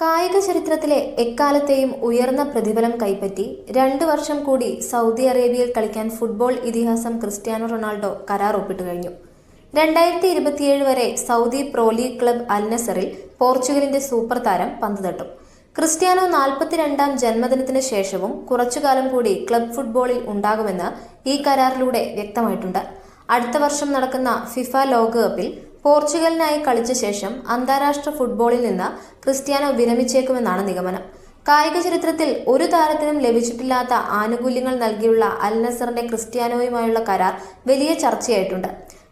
കായിക ചരിത്രത്തിലെ എക്കാലത്തെയും ഉയർന്ന പ്രതിഫലം കൈപ്പറ്റി രണ്ടു വർഷം കൂടി സൗദി അറേബ്യയിൽ കളിക്കാൻ ഫുട്ബോൾ ഇതിഹാസം ക്രിസ്ത്യാനോ റൊണാൾഡോ കരാർ ഒപ്പിട്ടു കഴിഞ്ഞു. രണ്ടായിരത്തി ഇരുപത്തിയേഴ് വരെ സൗദി പ്രോ ലീഗ് ക്ലബ് അൽനസറിൽ പോർച്ചുഗലിന്റെ സൂപ്പർ താരം പന്ത് തട്ടും. ക്രിസ്ത്യാനോ നാൽപ്പത്തിരണ്ടാം ജന്മദിനത്തിന് ശേഷവും കുറച്ചുകാലം കൂടി ക്ലബ് ഫുട്ബോളിൽ ഉണ്ടാകുമെന്ന് ഈ കരാറിലൂടെ വ്യക്തമായിട്ടുണ്ട്. അടുത്ത വർഷം നടക്കുന്ന ഫിഫ ലോകകപ്പിൽ പോർച്ചുഗലിനായി കളിച്ച ശേഷം അന്താരാഷ്ട്ര ഫുട്ബോളിൽ നിന്ന് ക്രിസ്ത്യാനോ വിരമിച്ചേക്കുമെന്നാണ് നിഗമനം. കായിക ചരിത്രത്തിൽ ഒരു താരത്തിനും ലഭിച്ചിട്ടില്ലാത്ത ആനുകൂല്യങ്ങൾ നൽകിയുള്ള അൽ നസറിന്റെ ക്രിസ്ത്യാനോയുമായുള്ള കരാർ വലിയ ചർച്ചയായിട്ടുണ്ട്.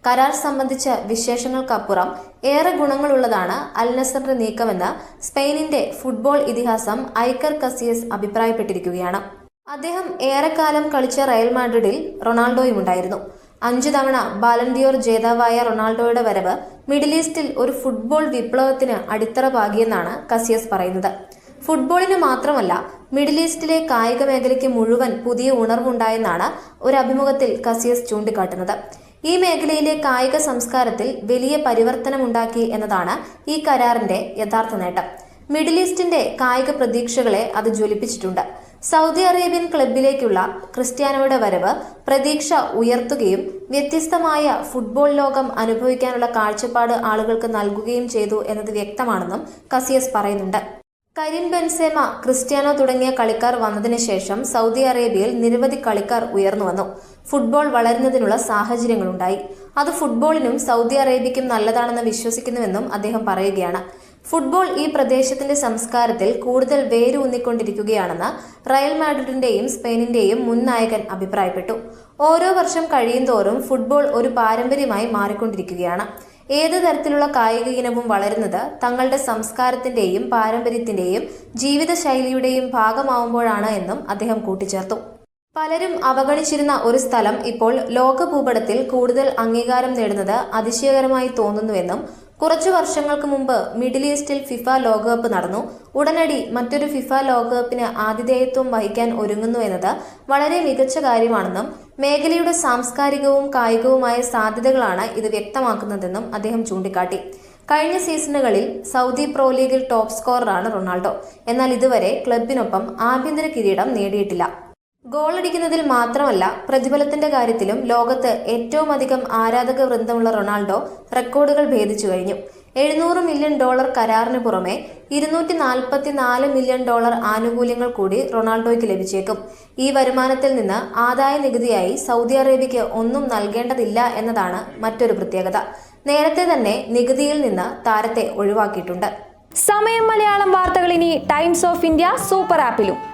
കരാർ സംബന്ധിച്ച വിശേഷങ്ങൾക്കപ്പുറം ഏറെ ഗുണങ്ങളുള്ളതാണ് അൽ നസറിന്റെ നീക്കമെന്ന് സ്പെയിനിന്റെ ഫുട്ബോൾ ഇതിഹാസം ഐക്കർ കസിയസ് അഭിപ്രായപ്പെട്ടിരിക്കുകയാണ്. അദ്ദേഹം ഏറെക്കാലം കളിച്ച റയൽ മാഡ്രിഡിൽ റൊണാൾഡോയും ഉണ്ടായിരുന്നു അഞ്ചു തവണ ബാലൻഡിയോർ ജേതാവായ റൊണാൾഡോയുടെ വരവ് മിഡിൽ ഈസ്റ്റിൽ ഒരു ഫുട്ബോൾ വിപ്ലവത്തിന് അടിത്തറ പാകിയെന്നാണ് കസിയസ് പറയുന്നത്. ഫുട്ബോളിന് മാത്രമല്ല മിഡിൽ ഈസ്റ്റിലെ കായിക മേഖലയ്ക്ക് മുഴുവൻ പുതിയ ഉണർവുണ്ടായെന്നാണ് ഒരു അഭിമുഖത്തിൽ കസിയസ് ചൂണ്ടിക്കാട്ടുന്നത്. ഈ മേഖലയിലെ കായിക സംസ്കാരത്തിൽ വലിയ പരിവർത്തനമുണ്ടാക്കി എന്നതാണ് ഈ കരാറിന്റെ യഥാർത്ഥ നേട്ടം. മിഡിൽ ഈസ്റ്റിന്റെ കായിക പ്രതീക്ഷകളെ അത് ജ്വലിപ്പിച്ചിട്ടുണ്ട്. സൗദി അറേബ്യൻ ക്ലബിലേക്കുള്ള ക്രിസ്ത്യാനോയുടെ വരവ് പ്രതീക്ഷ ഉയർത്തുകയും വ്യത്യസ്തമായ ഫുട്ബോൾ ലോകം അനുഭവിക്കാനുള്ള കാഴ്ചപ്പാട് ആളുകൾക്ക് നൽകുകയും ചെയ്തു എന്നത് വ്യക്തമാണെന്നും കസിയസ് പറയുന്നുണ്ട്. കരീം ബെൻസേമ ക്രിസ്ത്യാനോ തുടങ്ങിയ കളിക്കാർ വന്നതിന് ശേഷം സൗദി അറേബ്യയിൽ നിരവധി കളിക്കാർ ഉയർന്നു വന്നു. ഫുട്ബോൾ വളരുന്നതിനുള്ള സാഹചര്യങ്ങളുണ്ടായി. അത് ഫുട്ബോളിനും സൗദി അറേബ്യയ്ക്കും നല്ലതാണെന്ന് വിശ്വസിക്കുന്നുവെന്നും അദ്ദേഹം പറയുകയാണ്. ഫുട്ബോൾ ഈ പ്രദേശത്തിന്റെ സംസ്കാരത്തിൽ കൂടുതൽ വേരൂന്നിക്കൊണ്ടിരിക്കുകയാണെന്ന് റയൽ മാഡ്രിഡിന്റെയും സ്പെയിനിന്റെയും മുൻ നായകൻ അഭിപ്രായപ്പെട്ടു. ഓരോ വർഷം കഴിയുന്തോറും ഫുട്ബോൾ ഒരു പാരമ്പര്യമായി മാറിക്കൊണ്ടിരിക്കുകയാണ്. ഏത് തരത്തിലുള്ള കായിക ഇനവും വളരുന്നത് തങ്ങളുടെ സംസ്കാരത്തിന്റെയും പാരമ്പര്യത്തിന്റെയും ജീവിതശൈലിയുടെയും ഭാഗമാവുമ്പോഴാണ് എന്നും അദ്ദേഹം കൂട്ടിച്ചേർത്തു. പലരും അവഗണിച്ചിരുന്ന ഒരു സ്ഥലം ഇപ്പോൾ ലോക ഭൂപടത്തിൽ കൂടുതൽ അംഗീകാരം നേടുന്നത് അതിശയകരമായി തോന്നുന്നുവെന്നും കുറച്ചു വർഷങ്ങൾക്ക് മുമ്പ് മിഡിൽ ഈസ്റ്റിൽ ഫിഫ ലോകകപ്പ് നടന്നു. ഉടനടി മറ്റൊരു ഫിഫ ലോകകപ്പിന് ആതിഥേയത്വം വഹിക്കാൻ ഒരുങ്ങുന്നു എന്നത് വളരെ മികച്ച കാര്യമാണെന്നും മേഖലയുടെ സാംസ്കാരികവും കായികവുമായ സാധ്യതകളാണ് ഇത് വ്യക്തമാക്കുന്നതെന്നും അദ്ദേഹം ചൂണ്ടിക്കാട്ടി. കഴിഞ്ഞ സീസണുകളിൽ സൗദി പ്രോ ലീഗിൽ ടോപ്പ് സ്കോററാണ് റൊണാൾഡോ. എന്നാൽ ഇതുവരെ ക്ലബിനൊപ്പം ആഭ്യന്തര കിരീടം നേടിയിട്ടില്ല. ഗോളടിക്കുന്നതിൽ മാത്രമല്ല പ്രതിഫലത്തിന്റെ കാര്യത്തിലും ലോകത്ത് ഏറ്റവും അധികം ആരാധക വൃന്ദമുള്ള റൊണാൾഡോ റെക്കോർഡുകൾ ഭേദിച്ചു കഴിഞ്ഞു. എഴുന്നൂറ് മില്യൺ ഡോളർ കരാറിന് പുറമെ ഇരുന്നൂറ്റി നാൽപ്പത്തി നാല് മില്യൺ ഡോളർ ആനുകൂല്യങ്ങൾ കൂടി റൊണാൾഡോയ്ക്ക് ലഭിച്ചേക്കും. ഈ വരുമാനത്തിൽ നിന്ന് ആദായ നികുതിയായി സൗദി അറേബ്യയ്ക്ക് ഒന്നും നൽകേണ്ടതില്ല എന്നതാണ് മറ്റൊരു പ്രത്യേകത. നേരത്തെ തന്നെ നികുതിയിൽ നിന്ന് താരത്തെ ഒഴിവാക്കിയിട്ടുണ്ട്. സമയം മലയാളം വാർത്തകൾ ഇനി ടൈംസ് ഓഫ് ഇന്ത്യ സൂപ്പർ ആപ്പിലും.